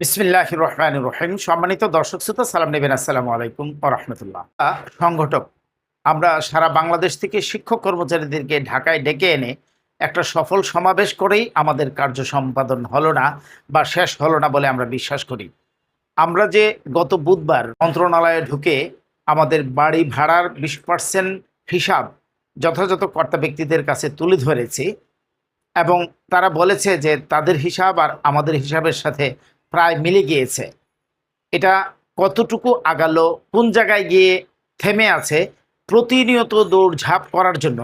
বিসমিল্লাহ রহমান রহিম। সম্মানিত দর্শক শ্রোতা, সালাম নেবেন, আসসালামু আলাইকুম রহমতুল্লাহ। সংগঠক, আমরা সারা বাংলাদেশ থেকে শিক্ষক কর্মচারীদেরকে ঢাকায় ডেকে এনে একটা সফল সমাবেশ করেই আমাদের কার্য সম্পাদন হলো না বা শেষ হলো না বলে আমরা বিশ্বাস করি। আমরা যে গত বুধবার মন্ত্রণালয়ে ঢুকে আমাদের বাড়ি ভাড়ার বিশ পার্সেন্ট হিসাব যথাযথ কর্তা ব্যক্তিদের কাছে তুলে ধরেছি এবং তারা বলেছে যে তাদের হিসাব আর আমাদের হিসাবের সাথে প্রায় মিলে গিয়েছে। এটা কতটুকু আগালো, কোন জায়গায় গিয়ে থেমে আছে, প্রতিনিয়ত দৌড়ঝাঁপ করার জন্য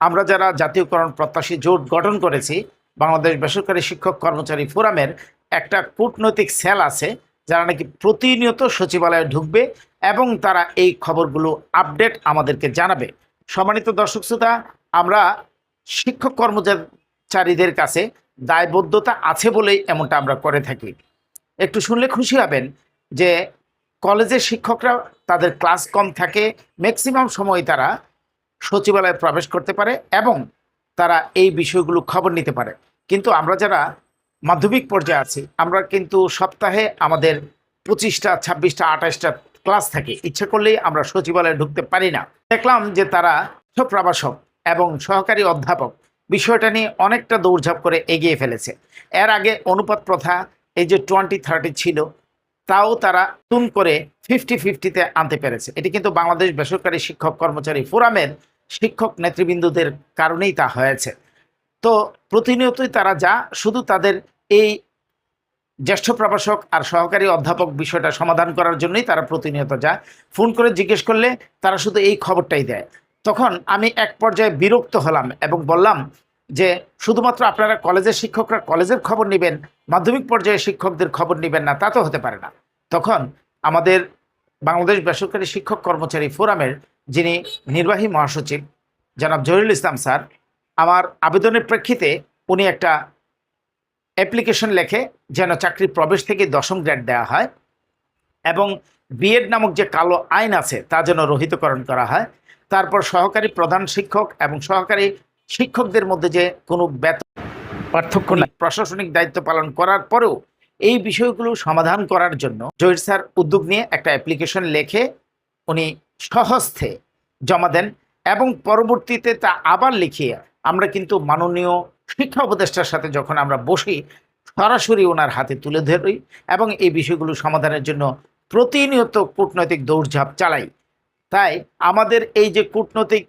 আমরা যারা জাতীয়করণ প্রত্যাশী জোট গঠন করেছি, বাংলাদেশ বেসরকারি শিক্ষক কর্মচারী ফোরামের একটা কূটনৈতিক সেল আছে, যারা নাকি প্রতিনিয়ত সচিবালয়ে ঢুকবে এবং তারা এই খবরগুলো আপডেট আমাদেরকে জানাবে। সম্মানিত দর্শক শ্রোতা, আমরা শিক্ষক কর্মচারীদের কাছে দায়বদ্ধতা আছে বলেই এমনটা আমরা করে থাকি। একটু শুনলে খুশি হবেন যে কলেজের শিক্ষকরা তাদের ক্লাস কম থাকে ম্যাক্সিমাম সময় তারা সচিবালয়ে প্রবেশ করতে পারে এবং তারা এই বিষয়গুলো খবর নিতে পারে। কিন্তু আমরা যারা মাধ্যমিক পর্যায়ে আছি, আমরা কিন্তু সপ্তাহে আমাদের পঁচিশটা, ছাব্বিশটা, আঠাশটা ক্লাস থাকে। ইচ্ছা করলেই আমরা সচিবালয়ে ঢুকতে পারি না। দেখলাম যে তারা প্রবাসক এবং সহকারী অধ্যাপক বিষয়টা নিয়ে অনেকটা দৌড়ঝাঁপ করে এগিয়ে ফেলেছে। এর আগে অনুপাত প্রথা এই যে টোয়েন্টি থার্টি ছিল, তাও তারা তুন করে ফিফটি ফিফটিতে আনতে পেরেছে। এটি কিন্তু বাংলাদেশ বেসরকারি শিক্ষক কর্মচারী ফোরামের শিক্ষক নেতৃবৃন্দদের কারণেই তা হয়েছে। তো প্রতিনিয়তই তারা যা, শুধু তাদের এই জ্যেষ্ঠ প্রভাষক আর সহকারী অধ্যাপক বিষয়টা সমাধান করার জন্যই তারা প্রতিনিয়ত যায় ফোন করে জিজ্ঞেস করলে তারা শুধু এই খবরটাই দেয়। তখন আমি এক পর্যায়ে বিরক্ত হলাম এবং বললাম যে শুধুমাত্র আপনারা কলেজের শিক্ষকরা কলেজের খবর নেবেন, মাধ্যমিক পর্যায়ে শিক্ষকদের খবর নেবেন না, তা তো হতে পারে না। তখন আমাদের বাংলাদেশ বেসরকারি শিক্ষক কর্মচারী ফোরামের যিনি নির্বাহী মহাসচিব জনাব জহিরুল ইসলাম স্যার, আমার আবেদনের প্রেক্ষিতে উনি একটা অ্যাপ্লিকেশন লেখে যেন চাকরি প্রবেশ থেকে দশম গ্রেড দেওয়া হয় এবং বিএড নামক যে কালো আইন আছে তা যেন রহিতকরণ করা হয়। তারপর সহকারী প্রধান শিক্ষক এবং সহকারী শিক্ষকদের মধ্যে যে কোনো বেতন পার্থক্য নেই। প্রশাসনিক দায়িত্ব পালন করার পরেও এই বিষয়গুলো সমাধান করার জন্য জহির স্যার উদ্যোগ নিয়ে একটা অ্যাপ্লিকেশন লেখে উনি সহস্থে জমা দেন এবং পরবর্তীতে তা আবার লিখিয়ে আমরা কিন্তু মাননীয় শিক্ষা উপদেষ্টার সাথে যখন আমরা বসি, সরাসরি ওনার হাতে তুলে ধরি এবং এই বিষয়গুলো সমাধানের জন্য প্রতিনিয়ত কূটনৈতিক দৌড়ঝাঁপ চালাই। তাই আমাদের এই যে কূটনৈতিক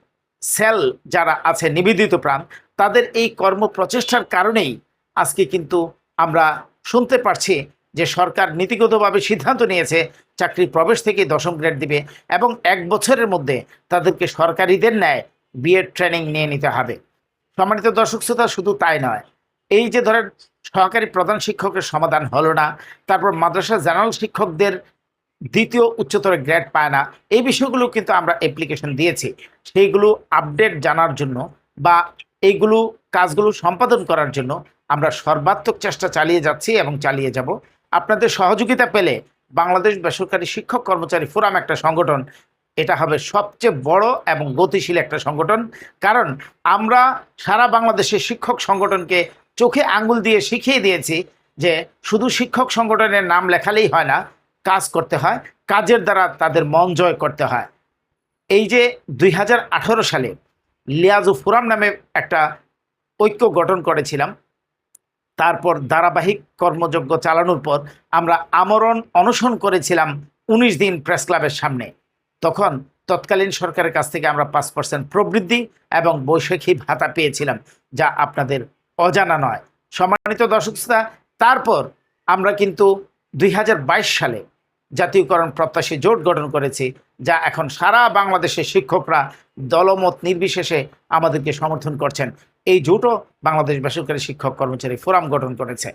সেল যারা আছে, নিবেদিত প্রাণ, তাদের এই কর্ম প্রচেষ্টার কারণেই আজকে কিন্তু আমরা শুনতে পারছি যে সরকার নীতিগতভাবে সিদ্ধান্ত নিয়েছে চাকরি প্রবেশ থেকে দশম গ্রেড দিবে এবং এক বছরের মধ্যে তাদেরকে সরকারিদের ন্যায় বিএড ট্রেনিং নিয়ে নিতে হবে। সম্মানিত দর্শক শ্রোতা, শুধু তাই নয়, এই যে ধরেন সহকারী প্রধান শিক্ষকের সমাধান হলো না, তারপর মাদ্রাসা জেনারেল শিক্ষকদের দ্বিতীয় উচ্চতর গ্রেড পায় না। এই বিষয়গুলো কিন্তু আমরা অ্যাপ্লিকেশন দিয়েছি। সেইগুলো আপডেট জানার জন্য বা এইগুলো কাজগুলো সম্পাদন করার জন্য আমরা সর্বাত্মক চেষ্টা চালিয়ে যাচ্ছি এবং চালিয়ে যাব। আপনাদের সহযোগিতা পেলে বাংলাদেশ বেসরকারি শিক্ষক কর্মচারী ফোরাম একটা সংগঠন, এটা হবে সবচেয়ে বড় এবং গতিশীল একটা সংগঠন। কারণ আমরা সারা বাংলাদেশের শিক্ষক সংগঠনকে চোখে আঙ্গুল দিয়ে শিখিয়ে দিয়েছি যে শুধু শিক্ষক সংগঠনের নাম লেখালেই হয় না কাজ করতে হয়, কাজের দ্বারা তাদের মন জয় করতে হয়। এই যে দুই হাজার আঠারো সালে লিয়াজু ফোরাম নামে একটা ঐক্য গঠন করেছিলাম, তারপর ধারাবাহিক কর্মযজ্ঞ চালানোর পর আমরা আমরণ অনশন করেছিলাম উনিশ দিন প্রেস ক্লাবের সামনে। তখন তৎকালীন সরকারের কাছ থেকে আমরা পাঁচ পার্সেন্ট প্রবৃদ্ধি এবং বৈশাখী ভাতা পেয়েছিলাম, যা আপনাদের অজানা নয়। সম্মানিত দর্শক তারপর আমরা কিন্তু দুই হাজার বাইশ সালে জাতীয়করণ প্রত্যাশী জোট গঠন করেছি, যা এখন সারা বাংলাদেশের শিক্ষকরা দলমত নির্বিশেষে আমাদেরকে সমর্থন করছেন। এই জোটও বাংলাদেশ বেসরকারি শিক্ষক কর্মচারী ফোরাম গঠন করেছে।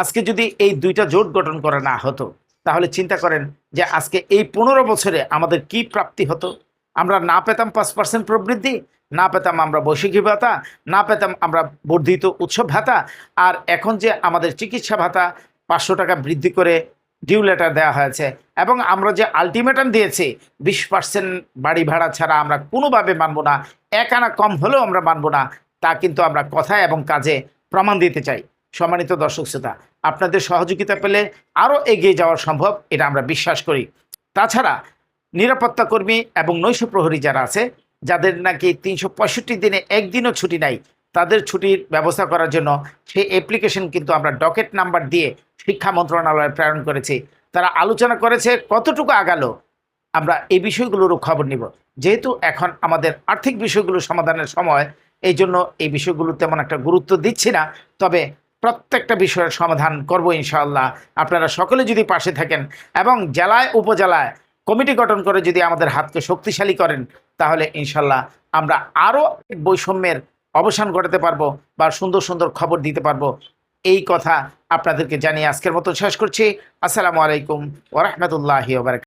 আজকে যদি এই দুইটা জোট গঠন করা না হতো, তাহলে চিন্তা করেন যে আজকে এই পনেরো বছরে আমাদের কি প্রাপ্তি হতো? আমরা না পেতাম পাঁচ পার্সেন্ট প্রবৃদ্ধি, না পেতাম আমরা বৈশাখী ভাতা, না পেতাম আমরা বর্ধিত উৎসব ভাতা, আর এখন যে আমাদের চিকিৎসা ভাতা পাঁচশো টাকা বৃদ্ধি করে ডিউ লেটার দেওয়া হয়েছে। এবং আমরা যে আলটিমেটাম দিয়েছি, বিশ পার্সেন্ট বাড়ি ভাড়া ছাড়া আমরা কোনোভাবে মানব না এক আনা কম হলেও আমরা মানব না, তা কিন্তু আমরা কথায় এবং কাজে প্রমাণ দিতে চাই। সম্মানিত দর্শক শ্রোতা, আপনাদের সহযোগিতা পেলে আরও এগিয়ে যাওয়া সম্ভব, এটা আমরা বিশ্বাস করি। তাছাড়া নিরাপত্তা কর্মী এবং নৈশ প্রহরী যারা আছে, যাদের নাকি তিনশো পঁয়ষট্টি দিনে একদিনও ছুটি নাই, তাদের ছুটির ব্যবস্থা করার জন্য সেই অ্যাপ্লিকেশন কিন্তু আমরা ডকেট নাম্বার দিয়ে শিক্ষা মন্ত্রণালয়ে প্রেরণ করেছি। তারা আলোচনা করেছে কতটুকু আগালো। আমরা এই বিষয়গুলোরও খবর নিব। যেহেতু এখন আমাদের আর্থিক বিষয়গুলো সমাধানের সময়, এই জন্য এই বিষয়গুলো তেমন একটা গুরুত্ব দিচ্ছি না। তবে প্রত্যেকটা বিষয়ের সমাধান করব ইনশাআল্লাহ। আপনারা সকলে যদি পাশে থাকেন এবং জেলায়, উপজেলায় কমিটি গঠন করে যদি আমাদের হাতকে শক্তিশালী করেন, তাহলে ইনশাল্লাহ আমরা আরও বৈষম্যের অবসান ঘটাতে পারব বা সুন্দর সুন্দর খবর দিতে পারব। এই কথা আপনাদেরকে জানিয়ে আজকের মতো শেষ করছি। আসসালামু আলাইকুম ওরহমতুল্লাহি ওবরাক